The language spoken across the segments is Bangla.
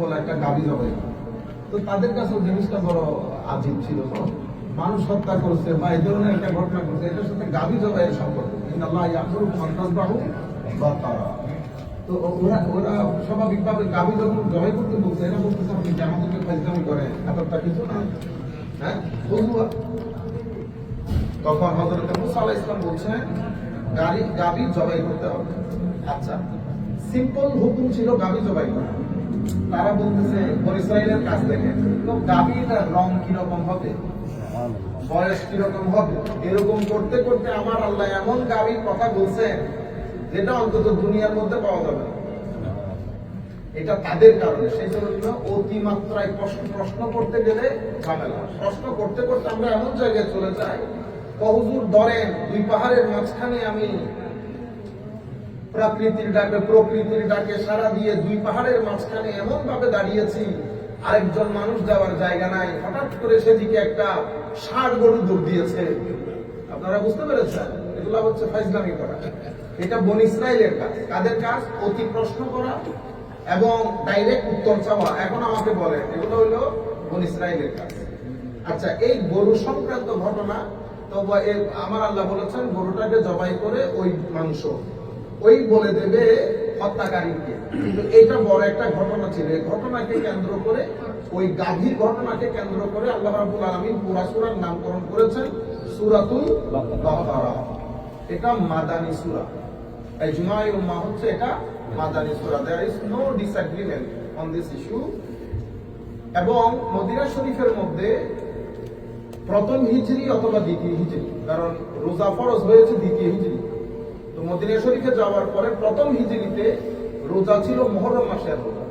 বলে একটা গাবি জবাই তো তাদের কাছে জিনিসটা বড় আজীব ছিল। তো মানুষ হত্যা করছে বা এই ধরনের একটা ঘটনা করছে এটার সাথে গাবি জবাইয়ের সম্পর্ক। বাহু বা তারা তো ওরা ওরা স্বাভাবিকভাবে যখন করতে বলছে, এরা বলতেছে আপনি কি আমাদেরকে ফাইজলামি করে, এতটা কিছু না হ্যাঁ? তখন হজরত মুসা ইসলাম বলছেন, গাড়ি জবাই করতে হবে। আচ্ছা সিম্পল হুকুম ছিল গাবি জবাই করা। তারা বলতেছে, বন ইসরায়েলের কাছ থেকে তো গাবিটার রং কীরকম হবে? বয়স কীরকম হবে? এরকম করতে করতে আমার আল্লাহ এমন গাবির কথা বলছেন যেটা অন্তত দুনিয়ার মধ্যে পাওয়া যাবে এটা তাদের কারণে। সেই জন্য অতিমাত্রায় প্রশ্ন প্রশ্ন করতে গেলে ঝামেলা। প্রশ্ন করতে করতে আমরা এমন জায়গায় চলে যাই কহুজুর ধরেন দুই পাহাড়ের মাঝখানে আমি প্রকৃতির ডাকে প্রকৃতির ডাকে সারা দিয়ে দুই পাহাড়ের মাঝখানে এমন ভাবে দাঁড়িয়েছি, আরেকজন মানুষ যাওয়ার জায়গা নাই। হঠাৎ করে সেদিকে একটা ষাট গরু দৌড় দিয়েছে। আপনারা বুঝতে পেরেছেন? হচ্ছে ফাইজলামি করা। এটা বন ইসরায়েলের কাজ। কাদের কাজ? অতি প্রশ্ন করা এবং ডাইরেক্ট উত্তর চাওয়া। এখন আমাকে বলে এগুলো হইল বন ইসরায়েলের কাজ। আচ্ছা এই গরু সংক্রান্ত ঘটনা তো আমার আল্লাহ বলেছেন, গরুটাকে জবাই করে ওই মাংস। ওই বলে দেবে হত্যাকারীকে। কিন্তু এটা বড় একটা ঘটনা ছিল। এই ঘটনাকে কেন্দ্র করে, ওই গাভীর ঘটনাকে কেন্দ্র করে আল্লাহ রাব্বুল আলামিন পুরা সূরার নামকরণ করেছেন সুরাতুল বাকারা। এটা মাদানী সূরা। এই জুমাই উম্মাহ হচ্ছে এটা মাদানী সূরা। There is no disagreement on this issue এবং মদিনা শরীফের মধ্যে প্রথম হিজরি অথবা দ্বিতীয় হিজরি, কারণ রোজা ফরজ হয়েছে দ্বিতীয় হিজরি। তো মদিনা শরীফে যাওয়ার পরে প্রথম হিজরিতে রোজা ছিল মহরম মাসের রোজা।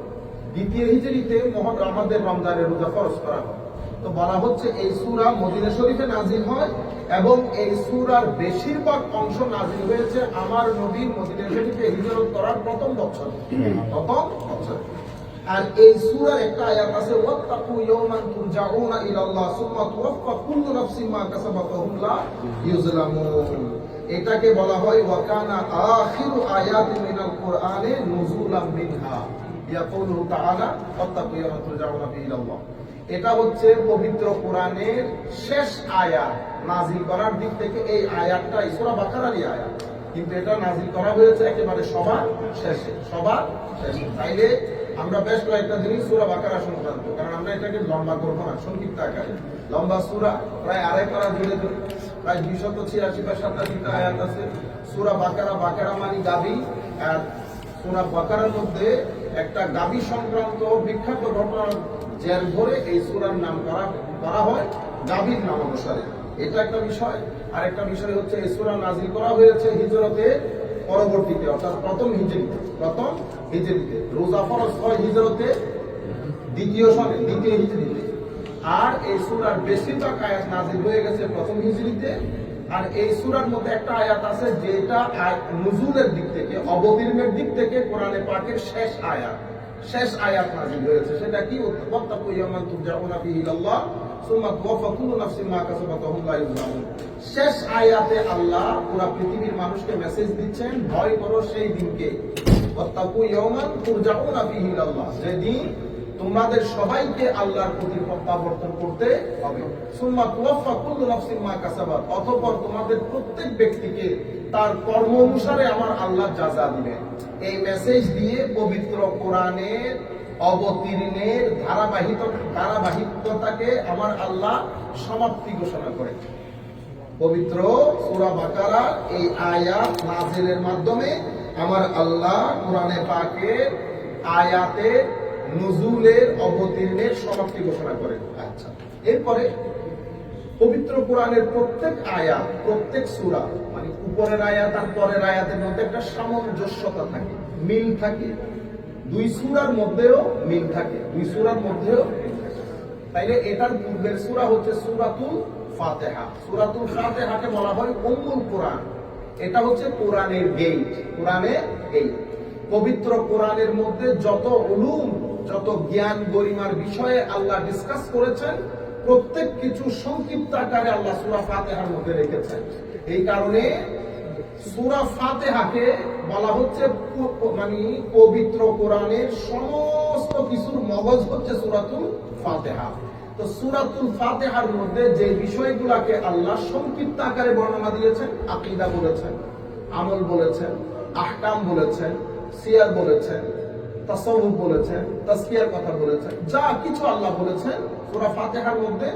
দ্বিতীয় মহর আমাদের রমজানের রোজা ফরজ করা হয়। তো বলা হচ্ছে এই সূরা মদিনা শরীফে নাজিল হয় এবং এই সূরার বেশিরভাগ অংশ নাজিল হয়েছে আমার নবী মদিনা শরীফে হিজরত করার প্রথম বছর। প্রথম বছর। আর এই সূরার একটা আয়াত আছে, ওয়াত্তাকু ইয়াওমান তুরজাউনা ইলাল্লাহ সুম্মা তুওয়াফফা কুল্লু নাফসিন মা কাসাবাত ওয়া হুম লা ইউজলামুন এটাকে বলা হয় ওয়া কানা আখিরু মিনাল কুরআনে নুজুলাম মিনহা। ইয়াকুলু তাআলা ওয়াত্তাকু ইয়াওমান তুরজাউনা এটা হচ্ছে পবিত্র কোরআনের শেষ আয়াত নাজিল করার দিক থেকে এই আয়াতটা সূরা বাকারারই আয়াত। কিন্তু এটা নাজিল করা হয়েছে একেবারে সবার শেষে সবার শেষে। তাইলে আমরা বেশ কয়েকটা জিনিস সুরা বাকারা সংক্রান্ত কারণ আমরা এটাকে লম্বা করব না, সংক্ষিপ্ত আকারে। লম্বা সুরা প্রায় আড়াই পারা জুড়ে প্রায় দুইশত ছিয়াশি বা আয়াত আছে। সুরা বাকারা বাকারা মানে গাবি। আর সুরা বাকারার মধ্যে একটা গাবি সংক্রান্ত বিখ্যাত ঘটনা জের ধরে এই সুরার নাম করা করা হয় গাবির নাম অনুসারে। এটা একটা বিষয়। আর একটা বিষয় হচ্ছে এই সুরা নাজিল করা হয়েছে হিজরতে পরবর্তীতে, অর্থাৎ প্রথম হিজরিতে প্রথম হিজরিতে রোজা ফরজ হয় হিজরতে দ্বিতীয় সনে, দ্বিতীয় হিজরিতে আর এই সূরার বেশিরভাগ আয়াত নাজিল হয়ে গেছে প্রথম হিজরিতে আর এই সূরার মধ্যে একটা আয়াত আছে যেটা নুজুলের দিক থেকে, অবতীর্ণের দিক থেকে কোরআনে পাকের শেষ আয়াত। শেষ আয়াত হয়েছে। সেটা কি? শেষ আয়াতে আল্লাহ পৃথিবীর মানুষকে মেসেজ দিচ্ছেন, ভয় করো সেই দিনকে। যেদিন তোমাদের সবাইকে আল্লাহর প্রতি প্রত্যাবর্তন করতে হবে। সুম্মা তুওয়াফফা কুল্লু নাফসিন মা কাসাবাত। অতঃপর তোমাদের প্রত্যেক ব্যক্তিকে তার কর্ম অনুসারে আমার আল্লাহ যাজা দিবেন। এই মেসেজ দিয়ে পবিত্র কোরআনের অবতীর্ণের ধারাবাহিক ধারাবাহিকতাকে আমার আল্লাহ সমাপ্তি ঘোষণা করেন। পবিত্র সূরা বাকারা এই আয়াত নাজিলের মাধ্যমে আমার আল্লাহ কোরআনে পাকের আয়াতে নজুলের অবতীর্ণের সমাপ্তি ঘোষণা করেন আচ্ছা। এরপরে পবিত্র কোরআনের প্রত্যেক আয়াত প্রত্যেক সূরা মানে উপরের আয়াত আর পরের আয়াতের মধ্যে একটা সামঞ্জস্যতা থাকে মিল থাকে। দুই সূরার মধ্যেও মিল থাকে দুই সূরার মধ্যেও মিল থাকে। তাইলে এটার পূর্বের সূরা হচ্ছে সূরাতুল ফাতিহা। সূরাতুল ফাতিহাকে বলা হয় উম্মুল কোরআন। এটা হচ্ছে কোরআনের গেট কোরআনের গেট পবিত্র কোরআনের মধ্যে যত উলুম যত জ্ঞান গরিমার বিষয়ে আল্লাহ ডিসকাস করেছেন, প্রত্যেক কিছু সংক্ষিপ্ত আকারে আল্লাহ সূরা ফাতিহার মধ্যে রেখেছেন। এই কারণে সূরা ফাতিহাকে বলা হচ্ছে মানে পবিত্র কোরআনের সমস্ত কিছুর মগজ হচ্ছে সুরাতুল ফাতেহা। তো সুরাতুল ফাতেহার মধ্যে যে বিষয়গুলোকে আল্লাহ সংক্ষিপ্ত আকারে বর্ণনা দিয়েছেন, আকিদা বলেছেন, আমল বলেছেন, আহকাম বলেছেন, সিয়ার বলেছেন তাসাউফ বলেছেন তাসকিয়ার কথা বলেছেন যা কিছু আল্লাহ বলেছেন সূরা ফাতিহার মধ্যে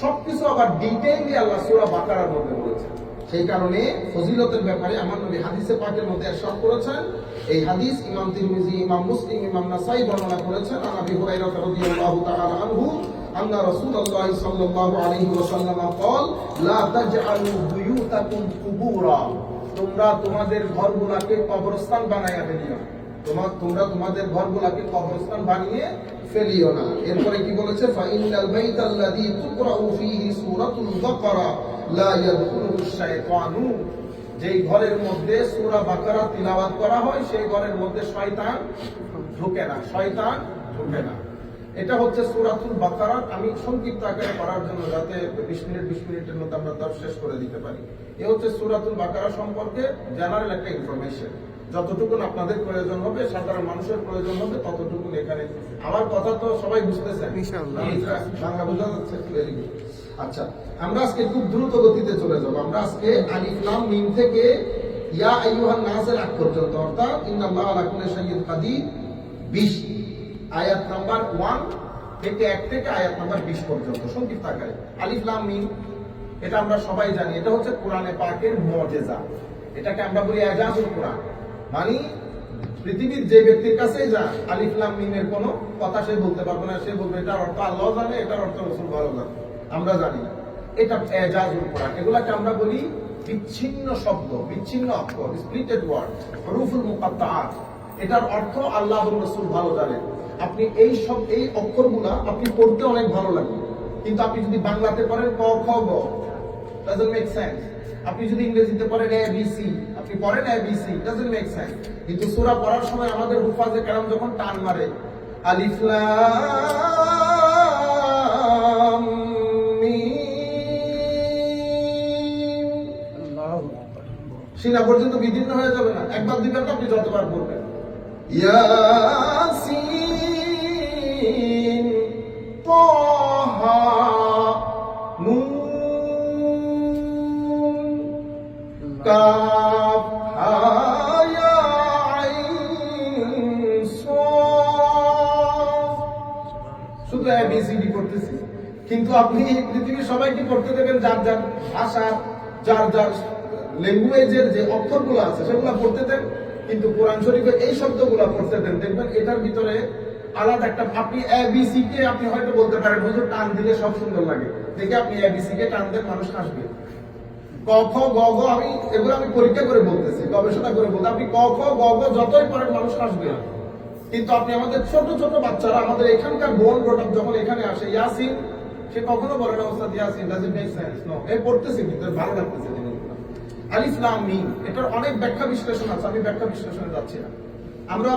সবকিছু আবার ডিটেইলি আল্লাহ সূরা বাকারার মধ্যে বলেছেন সেই কারণে ফজিলতের ব্যাপারে আমার নবী হাদিসে পাকের মধ্যে ارشاد করেছেন এই হাদিস ইমাম তিরমিজি ইমাম মুসলিম ইমাম নাসাই বর্ণনা করেছেন আন আবি হুরায়রা রাদিয়াল্লাহু তাআলা আনহু أن رسول الله صلى الله عليه وسلم قال لا تجعلوا بيوتكم قبورا তোমরা তোমাদের ঘরগুলাকে কবরস্থান বানাইয়া ফেলিও তোমার তোমরা তোমাদের ঘরগুলাকে কবরস্থান বানিয়ে ফেলিও না। এরপরে কি বলেছে? ফাইনাল বাইতাল্লাযী তুকরাউ ফীহি সূরাতুল বাকারা, লা ইয়াদখুলুহু শাইতানু। যেই ঘরের মধ্যে সূরা বাকারা তিলাওয়াত করা হয়, সেই ঘরের মধ্যে শয়তান ঢোকে না, শয়তান ঢোকে না। এটা হচ্ছে সূরাতুল বাকারা। আমি সংক্ষিপ্ত আকারে করার জন্য যাতে 20 মিনিট 20 মিনিটের মধ্যে আমরা দর্শ শেষ করে দিতে পারি। এ হচ্ছে সূরাতুল বাকারা সম্পর্কে জেনারেল একটা ইনফরমেশন যতটুকু আপনাদের প্রয়োজন হবে সাধারণ মানুষের প্রয়োজন হবে ততটুকু এখানে। আমার কথা তো সবাই বুঝতেছেন। বাংলা বোঝা যাচ্ছে. আচ্ছা আমরা আজকে খুব দ্রুত গতিতে চলে যাব। আমরা আজকে আলিফ লাম মিম থেকে ইয়া আইয়ুহান নাসের আগ পর্যন্ত অর্থাৎ ইন্নাল্লাহ আলা কুল্লি শাইইন কাদির 20 আয়াত নাম্বার 1 থেকে 1 থেকে আয়াত নাম্বার 20 পর্যন্ত। সংক্ষিপ্ত আকারে। আলিফ লাম মিম এটা আমরা সবাই জানি। এটা হচ্ছে কোরআনে পাকের মুজিজা। এটাকে আমরা বলি এজাজুল কোরআন। মানে পৃথিবীর যে ব্যক্তির কাছেই যা, আলিফ লাম মিমের কোনো কথা সে বলতে পারবে না, সে বলবে, এটার অর্থ আল্লাহ জানে, এটার অর্থ রসুল ভালো জানে। আমরা জানি না। এটা এজাজুল কোরআন। এগুলাকে আমরা বলি বিচ্ছিন্ন শব্দ, বিচ্ছিন্ন অক্ষর স্প্লিটেড ওয়ার্ড হরুফুল মুকাত্তাআত। এটার অর্থ আল্লাহ রসুল ভালো জানেন আপনি এই সব, এই অক্ষরগুলা আপনি পড়তে অনেক ভালো লাগে। কিন্তু আপনি যদি বাংলাতে পড়েন ক, খ, গ, doesn't make sense আপনি যদি ইংরেজিতে পড়েন এ বি সি আপনি পড়েন A B C doesn't make sense. কিন্তু সূরা পড়ার সময় আমাদের হুফাজে কেরাম যখন টান মারে আলিফ লাম মিম। সিনা পর্যন্ত বিদীর্ণ হয়ে যাবে না। একবার দিবেন না আপনি যতবার পড়বেন। ইয়াসিন শুধু এবিসিডি করতেছি, কিন্তু আপনি পৃথিবীর সবাইকে করতে দেবেন যার যার ভাষা যার যার ল্যাঙ্গুয়েজের যে অক্ষরগুলো আছে, সেগুলো পড়তে দেন। কিন্তু কোরআন এই শব্দগুলো পড়তে দেন, দেখবেন এটার ভিতরে আলাদা একটা আপনি এবিসি কে আপনি হয়তো বলতে পারেন, হুজুর টান দিলে সব সুন্দর লাগে। দেখে আপনি এবিসি কে টান দেন, মানুষ হাসবে। আমি এগুলো আমি পরীক্ষা করে বলতেছি, গবেষণা করে বলতে। আপনি যতই মানুষ হাসবে। কিন্তু আপনি আমাদের ছোট ছোট বাচ্চারা, আমাদের এখানকার বোন যখন এখানে আসে, ইয়াসিন, সে কখনো বলে না, ওস্তাদ Yasin doesn't make sense no পড়তেছে কিন্তু ভালো লাগতেছে জিনিসগুলো আলিফ লাম মিম এটার অনেক ব্যাখ্যা বিশ্লেষণ আছে, আমি ব্যাখ্যা বিশ্লেষণে যাচ্ছি না। আমরা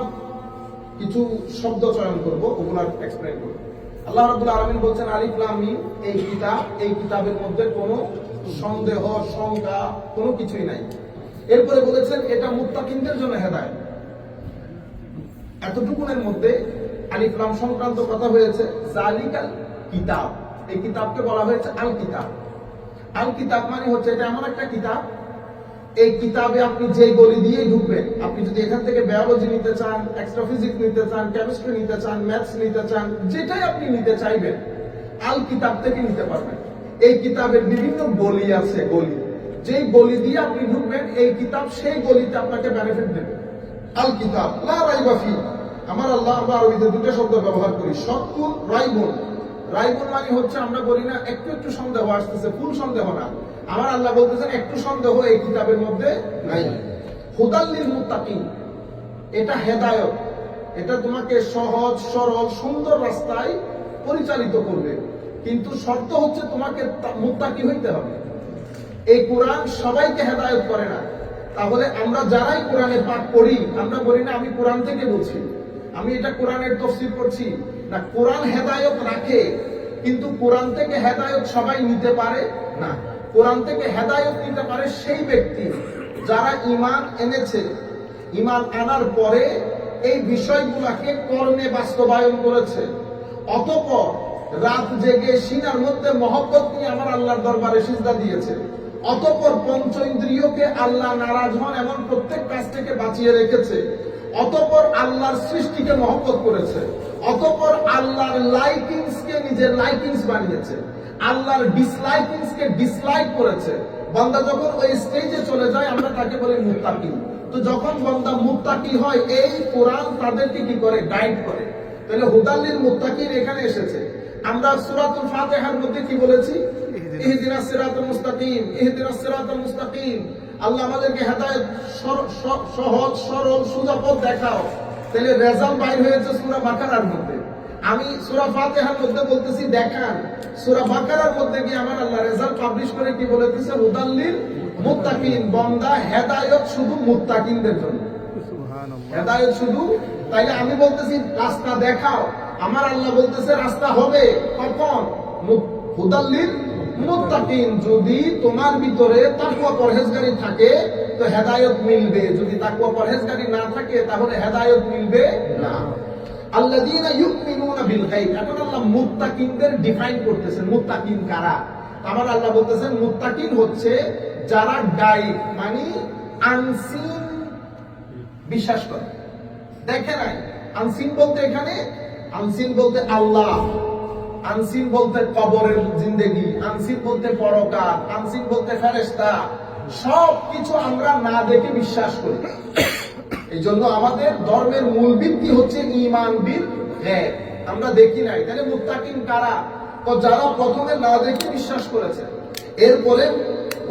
কিছু শব্দ চয়ন করব, ওগুলো এক্সপ্লেন করব। আল্লাহ রাব্বুল আলামিন বলছেন, আলিফ লাম মিম, এই কিতাব, এই কিতাবের মধ্যে কোনো সন্দেহ, শঙ্কা, কোনো কিছুই নাই। এরপরে বলেছেন, এটা মুত্তাকিনদের জন্য হেদায়েত। এতটুকুনের মধ্যে আলিফলাম সংক্রান্ত কথা হয়েছে কিতাব। এই কিতাবকে বলা হয়েছে আল কিতাব আল কিতাব মানে হচ্ছে, এটা এমন একটা কিতাব, এই কিতাবে আপনি যে গলি দিয়ে ঢুকবেন, আপনি যদি এখান থেকে বায়োলজি নিতে চান এক্সট্রা ফিজিক্স নিতে চান কেমিস্ট্রি নিতে চান ম্যাথস নিতে চান, যেটাই আপনি নিতে চাইবেন আল কিতাব থেকে নিতে পারবেন। এই কিতাবের বিভিন্ন গলি আছে, গলি। যেই গলি দিয়ে আপনি ঢুকবেন, এই কিতাব সেই গলিতে আপনাকে বেনিফিট দেবে। আল কিতাব, লা আমার আল্লাহ আরবিতে দুটো শব্দ ব্যবহার করি সৎকুল রাইবুন। রাইবুন মানে হচ্ছে, আমরা বলি না, একটু একটু সন্দেহ আসতেছে, ফুল সন্দেহ না। আমার আল্লাহ বলতেছেন, একটু সন্দেহ এই কিতাবের মধ্যে নাই। হুদাল্লিল মুত্তাকিন। এটা হেদায়ত। এটা তোমাকে সহজ, সরল, সুন্দর রাস্তায় পরিচালিত করবে। কিন্তু শর্ত হচ্ছে তোমাকে মুত্তাকি হইতে হবে। এই কোরআন সবাইকে হেদায়ত করে না। তাহলে আমরা যারাই কোরআনে পাঠ করি আমরা বলি, না, আমি কোরআন থেকে বলছি আমি এটা কোরআনের তফসির করছি না, কোরআন হেদায়ত রাখে, কিন্তু কোরআন থেকে হেদায়ত সবাই নিতে পারে না। কোরআন থেকে হেদায়ত নিতে পারে সেই ব্যক্তি যারা ইমান এনেছে। ইমান আনার পরে এই বিষয়গুলাকে কর্মে বাস্তবায়ন করেছে। অতপর রাত জেগে সিনার মধ্যে মহব্বত নিয়ে আমার আল্লাহর দরবারে সিজদা দিয়েছে। অতপর পঞ্চ ইন্দ্রিয়কে আল্লাহ নারাজ হন এমন প্রত্যেক কাজ থেকে বাঁচিয়ে রেখেছে। অতপর আল্লাহর সৃষ্টিকে মহব্বত করেছে। অতপর আল্লাহর লাইকিংস কে নিজের লাইকিংস বানিয়েছে। আল্লাহর ডিসলাইকিংস কে ডিসলাইক করেছে। বান্দা যখন ওই স্টেজে চলে যায়, আমরা তাকে বলি মুত্তাকি। তো যখন বান্দা মুত্তাকি হয়, এই কোরআন তাদেরকে কি করে? গাইড করে। তাহলে হুদাল্লিল মুত্তাকির এখানে এসেছে। আমরা সুরাতুল ফাতিহার মধ্যে কি বলেছি? ইহদিনাস সিরাতাল মুস্তাকিম ইহদিনাস সিরাতাল মুস্তাকিম। আল্লাহ আমাদেরকে হেদায়েত সহজ সরল সোজা পথ দেখাও। তাহলে রেজাল্ট বাইর হয়েছে সূরা বাকারার মধ্যে। আমি সূরা ফাতিহার মধ্যে বলতেছি দেখান। সূরা বাকারার মধ্যে গিয়ে আমার আল্লাহ রেজাল্ট পাবলিশ করে কি বলে দিয়েছে হুদাল্লিল মুত্তাকিন। বান্দা হেদায়েত শুধু মুত্তাকিনদের জন্য। হেদায়েত শুধু তাইলে আমি বলতেছি রাস্তা দেখাও। আমার আল্লাহ বলতেছে, রাস্তা হবে কখন? যদি তোমার ভিতরে তাকওয়া পরহেজগারি থাকে, তো হেদায়েত মিলবে। যদি তাকওয়া পরহেজগারি না থাকে, তাহলে হেদায়েত মিলবে না। বিল এখন আল্লাহ ডিফাইন করতেছেন। কারা? আমার আল্লাহ বলতেছেন হচ্ছে যারা গায়ব মানে আনসিন বিশ্বাস করে। দেখে নাই? আনসিন বলতে এখানে আনসিন বলতে আল্লাহ, আনসিন বলতে কবরের জিন্দেগি, আনসিন বলতে পরকার, আনসিন বলতে ফেরেস্তা সব কিছু আমরা না দেখে বিশ্বাস করি। এই জন্য আমাদের ধর্মের মূল ভিত্তি হচ্ছে ইমান বিল গায়ব। আমরা দেখি নাই। তাহলে মুত্তাকিন কারা? তো যারা প্রথমে না দেখে বিশ্বাস করেছে। এরপরে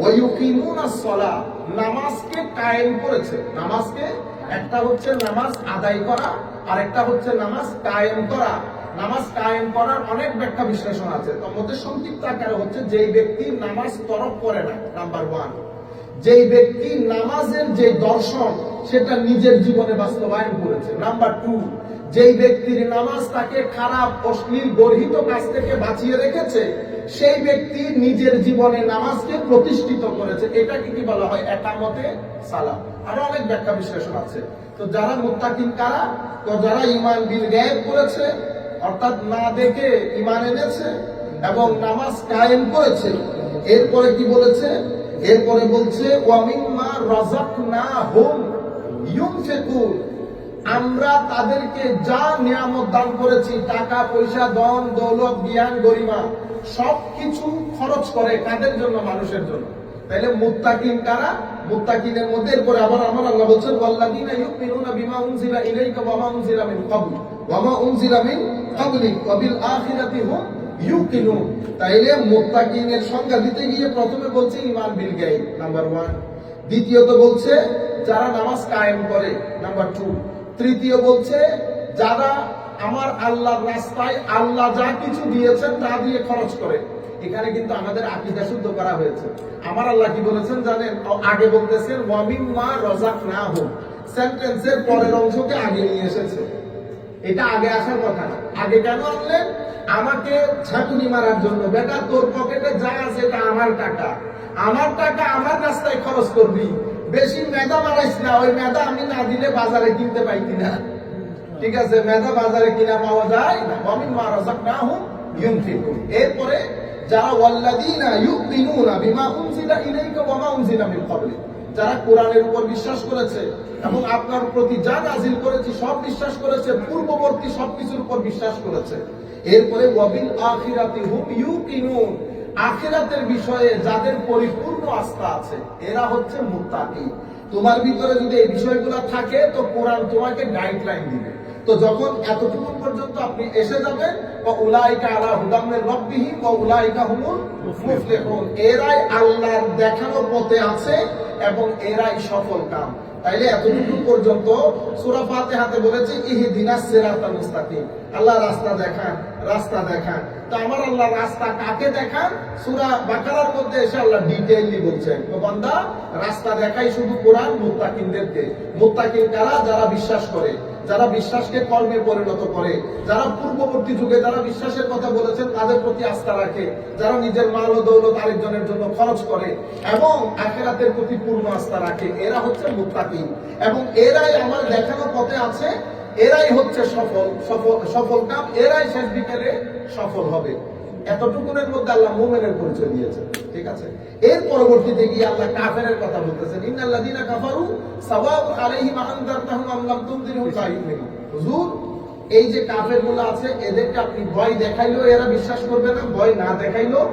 ওয়ুকিমুনা সলা নামাজকে কায়েম করেছে। নামাজকে একটা হচ্ছে নামাজ আদায় করা আর একটা হচ্ছে নামাজ কায়েম করা। নামাজ কায়েম করার অনেক ব্যাখ্যা বিশ্লেষণ আছে। তার মধ্যে সংক্ষিপ্ত আকারে হচ্ছে যেই ব্যক্তি নামাজ তরফ করে না নাম্বার ওয়ান যেই ব্যক্তি নামাজের যে দর্শন, সেটা নিজের জীবনে বাস্তবায়ন করেছে নাম্বার টু যেই ব্যক্তির নামাজ তাকে খারাপ, অশ্লীল, গর্হিত কাজ থেকে বাঁচিয়ে রেখেছে, সেই ব্যক্তি নিজের জীবনে নামাজকে প্রতিষ্ঠিত করেছে। এটাকে কি বলা হয়? একামতে সালাম। আরও অনেক ব্যাখ্যা বিশ্লেষণ আছে। তো যারা মুত্তাকিন, কারা? তো যারা ইমান বিল গায়েব করেছে, অর্থাৎ না দেখে ইমান এনেছে এবং নামাজ কায়েম করেছে, এরপরে কি বলেছে? এরপরে বলছে ওয়ামিম্মা রাযাকনা হুম ইউনফিকুন। আমরা তাদেরকে যা নিয়ামত দান করেছি, টাকা, পয়সা দন দৌলত, জ্ঞান, গরিমা, সবকিছু খরচ করে কাদের জন্য? মানুষের জন্য। তাহলে মুত্তাকিন কারা? মুত্তাকিনের মধ্যে এরপরে আবার আমার আল্লাহ বলছেন, ওয়াল্লাযীনা ইউমিনুনা বিমা উনজিলা ইলাইকা ওয়া মা উনজিলা মিন ক্বাবল ওয়া মা উনজিলা মিন ক্বাবলিক, ওয়া বিল আখিরাতি হুম ইউকিনুন। তাইলে মুত্তাকিনের সংজ্ঞা দিতে গিয়ে প্রথমে বলছে ইমান বিল গায়ব, নাম্বার 1 দ্বিতীয়ত বলছে যারা নামাজ কায়েম করে, নাম্বার 2 তৃতীয় বলছে যারা আমার আল্লাহর রাস্তায় আল্লাহ যা কিছু দিয়েছেন তা দিয়ে খরচ করে। এখানে কিন্তু আমাদের আকীদা শুদ্ধ করা হয়েছে। আমার আল্লাহ কি বলেছেন জানেন? আগে বলতেছেন, ওয়ামিম্মা রাযাকনাহুম। সেন্টেন্সের পরের অংশকে আগে নিয়ে এসেছে। এটা আগে আসার কথা না। আগে কেন আনলেন? আমাকে ছাতুনি মারার জন্য। বেটা, তোর পকেটে যা আছে এটা আমার টাকা। আমার টাকা আমার রাস্তায় খরচ করবি। বেশি মেধা মারাইস না। ওই মেধা আমি না দিলে বাজারে কিনতে পাই কিনা? ঠিক আছে, মেধা বাজারে কিনা পাওয়া যায় না। আমি মারাজাক না হোক এরপরে যারা ওয়াল্লাযীনা ইউমিনুনা বিমা উনজিলা ইলাইকা ওয়া মা উনজিলা মিন ক্বাবলিক, যারা কোরআনের উপর বিশ্বাস করেছে এবং আপনার প্রতি যা করেছি, সব বিশ্বাস করেছে, পূর্ববর্তী উপর বিশ্বাস করেছে। এরপরে আখিরাতি হুম ইউকিনুন, আখিরাতের বিষয়ে যাদের পরিপূর্ণ আস্থা আছে, এরা হচ্ছে মুত্তাকি। তোমার ভিতরে যদি এই বিষয়গুলো থাকে, তো কোরআন তোমাকে গাইডলাইন দিবে। তো যখন এতটুকু পর্যন্ত আপনি এসে যাবেন উলাইকা আলা হুদামের রব্বিহি, বা উলাইকা এরাই আল্লাহর দেখানো পথে আছে এবং এরাই সফল কাম। তাইলে এতটুকু পর্যন্ত সূরা ফাতিহাতে বলেছে, ইহদিনাস সিরাতাল মুস্তাকিম। আল্লাহ রাস্তা দেখান রাস্তা দেখান। তো আমার আল্লাহ রাস্তা কাকে দেখান? সূরা বাকারার মধ্যে এসে আল্লাহ ডিটেইলি বলছেন তো রাস্তা দেখাই শুধু কোরআন মুত্তাকিনদেরকে মুত্তাকিন কারা? যারা বিশ্বাস করে। যারা বিশ্বাসকে কর্মে পরিণত করে, যারা পূর্ববর্তী যুগে যারা বিশ্বাসের কথা বলেছেন, তাদের প্রতি আস্থা রাখে, যারা নিজের মাল ও দৌলত আরেকজনের জন্য খরচ করে, এবং আখেরাতের প্রতি পূর্ণ আস্থা রাখে। এরা হচ্ছে মুক্তাকি এবং এরাই আমার দেখানো পথে আছে, এরাই হচ্ছে সফল সফল সফল কাম, এরাই শেষ বিকেলে সফল হবে। এতটুকুনের মধ্যে আল্লাহ মোমেনের পরিচয় দিয়েছে। ঠিক আছে? এর পরবর্তীতে গিয়ে আল্লাহ কাফেরের কথা বলতেছেন, ইন্নাল্লাযীনা কাফারু সাওয়াউন আলাইহিম আনদারতাহুম আম লাম তুনদিরহুম হুজুর এই যে কাফেরগুলো আছে, এদেরকে আপনি ভয় দেখাইলেও এরা বিশ্বাস করবে না, ভয় না দেখাইলেও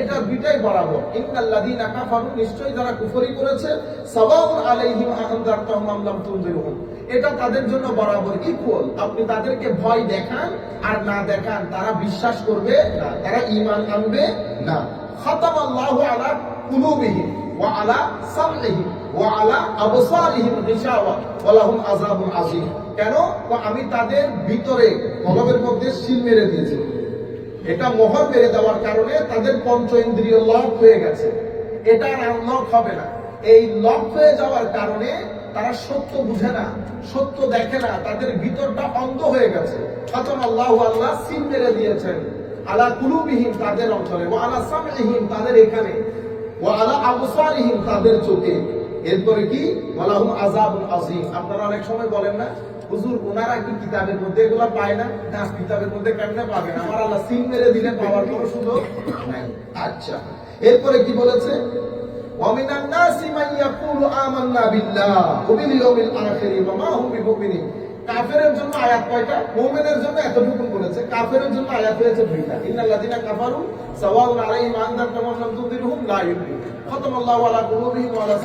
এটা দুইটাই বরাবর। ইন্নাল্লাযীনা কাফারু, নিশ্চয়ই যারা কুফরি করেছে, সাওয়াউন আলাইহিম আনযারতাহুম আম লাম তুনযিরহুম এটা তাদের জন্য বরাবর ইকুয়াল আপনি তাদেরকে ভয় দেখান আর না দেখান, তারা বিশ্বাস করবে না, তারা ঈমান আনবে না। খতম আল্লাহু আলা কুলুবিহিম ওয়া আলা সামইহিম ওয়া আলা আবসারিহিম গিশাওয়া, ওয়া লাহুম আযাবুন কেন? আমি তাদের ভিতরে কলবের মধ্যে সিল মেরে দিয়েছি। এটা মোহর মেরে দেওয়ার কারণে তাদের পঞ্চ ইন্দ্রিয় লক হয়ে গেছে। এটা আর আনলক হবে না। এই লক হয়ে যাওয়ার কারণে তারা সত্য বুঝে না, সত্য দেখে না, তাদের ভিতরটা অন্ধ হয়ে গেছে। খতম আল্লাহ আল্লাহ সিল মেরে দিয়েছেন। আলা কুলুবিহীন তাদের অঞ্চলে ও আলা তাদের এখানে ও আলা তাদের চোখে। এরপরে কি? ওয়ালাহুম আযাবুন আযীম। আপনারা অনেক সময় বলেন না হুজুর, ওনারা কি কিতাবের মধ্যে এগুলো পায় না? না, কিতাবের মধ্যে কেমনে পাবেন আমার আল্লাহ সিম মেরে দিলে পাওয়ার কোনো সুযোগ নাই। আচ্ছা এরপরে কি বলেছে? ওয়ামিনান আমান্না বিল্লাহ ওয়া মা হুম বিমুমিনিন। কাফেরের জন্য আয়াত কয়টা? মুমিনের জন্য এতটুকু বলেছে। কাফেরের জন্য আয়াত হয়েছে দুইটা। ইন্নাল্লাযিনা কাফারু সাওয়াউন আলাইহিম আনদারতাম ওয়া লা খতম আল্লাহু আলা কুলুবিহিম ওয়া আলা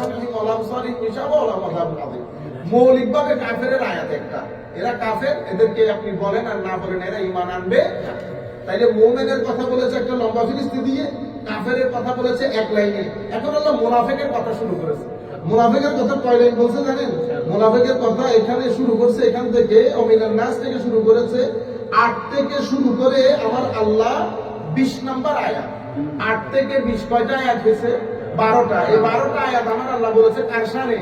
ওয়া আলা ওয়া আলা আযীম। মৌলিকভাবে কাফেরের আয়াত একটা। এরা কাফের, এদেরকে আপনি বলেন আর না বলেন, এরা ইমান আনবে। তাইলে মুমিনের কথা বলেছে একটা লম্বা ফিরিস্তি দিয়ে, কাফেরের কথা বলেছে এক লাইনে। এখন আল্লাহ মুনাফিকের কথা শুরু করেছে। মুনাফিকের কথা কয় লাইন বলছে জানেন? মুনাফিকের কথা এখানে শুরু করছে, এখান থেকে অমিনার নাচ থেকে শুরু করেছে। আট থেকে শুরু করে আমার আল্লাহ বিশ নাম্বার আয়াত। আট থেকে বিশ কয়টা আয়াত হয়েছে? বারোটা এই বারোটা আয়াত আমার আল্লাহ বলেছে কার সানে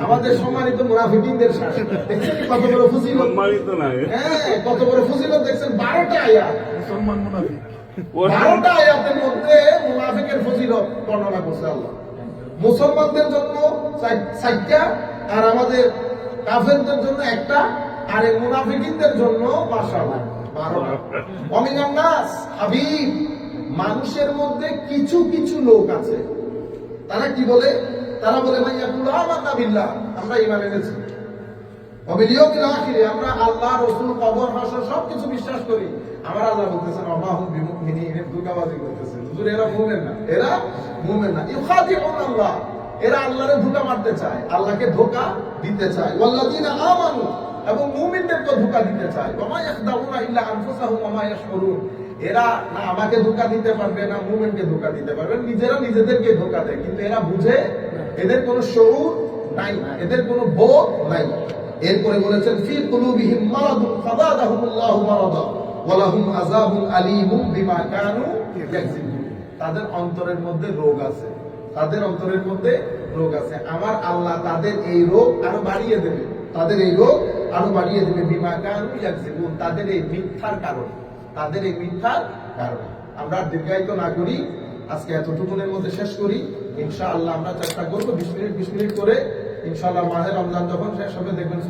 আমাদের সম্মানিত মুনাফিকিনদের সানে দেখছেন কত বড় ফুজিলত? সম্মানিত না হ্যাঁ কত বড় ফুজিলত দেখছেন? বারোটা আয়াত। মুসলমান মুনাফিক। বারোটা আয়াতের মধ্যে মুনাফিকের ফজিলত বর্ণনা করছে আল্লাহ। মুসলমানদের জন্য চার- চারটা আর আমাদের কাফেরদের জন্য একটা আর এই মুনাফিকিনদের জন্য বারোটা। নাস হাবিব মানুষের মধ্যে কিছু কিছু লোক আছে। তারা কি বলে? তারা বলে আমরা ইমান এনেছি। আমরা আল্লাহ, রসুল, কবর, হাসর সবকিছু বিশ্বাস করি। আমার আল্লাহ বলতেছেন করতেছেন হুজুর, এরা মুমিন না। এরা মুমিন না। আল্লাহ। এরা আল্লাহরে ধোঁকা মারতে চায়। আল্লাহকে ধোঁকা দিতে চায়। ওয়াল্লাযিনা আমানু। এবং মুমিনদেরকে ধোঁকা দিতে চায়। ওমা ইয়াখদাউনা ইল্লা আনফুসাহুম এরা না আমাকে ধোঁকা দিতে পারবে, না মুমিনকে ধোঁকা দিতে পারবে, নিজেরা নিজেদেরকে ধোঁকা দেয়, কিন্তু এরা বুঝে এদের কোনো শরুর নাই, এদের কোনো বোধ নাই। এরপরে বলেছেন, ফি কুলুবিহিম মারাদা ওয়া লাহুম আযাবুন বিমা কানু তাদের অন্তরের মধ্যে রোগ আছে, তাদের অন্তরের মধ্যে রোগ আছে। আমার আল্লাহ তাদের এই রোগ আরও বাড়িয়ে দেবে, তাদের এই রোগ আরও বাড়িয়ে দেবে, বিমা কানু তাদের এই মিথ্যার কারণে। তাদের এই মিথ্যার কারণে। আমরা দীর্ঘায়িত না করি, আজকে এতটুকুনের মধ্যে শেষ করি। ইনশাআল্লাহ আমরা চেষ্টা করব বিশ মিনিট বিশ মিনিট করে ইনশাআল্লাহ মাহের রমজান যখন শেষ হবে, দেখবেন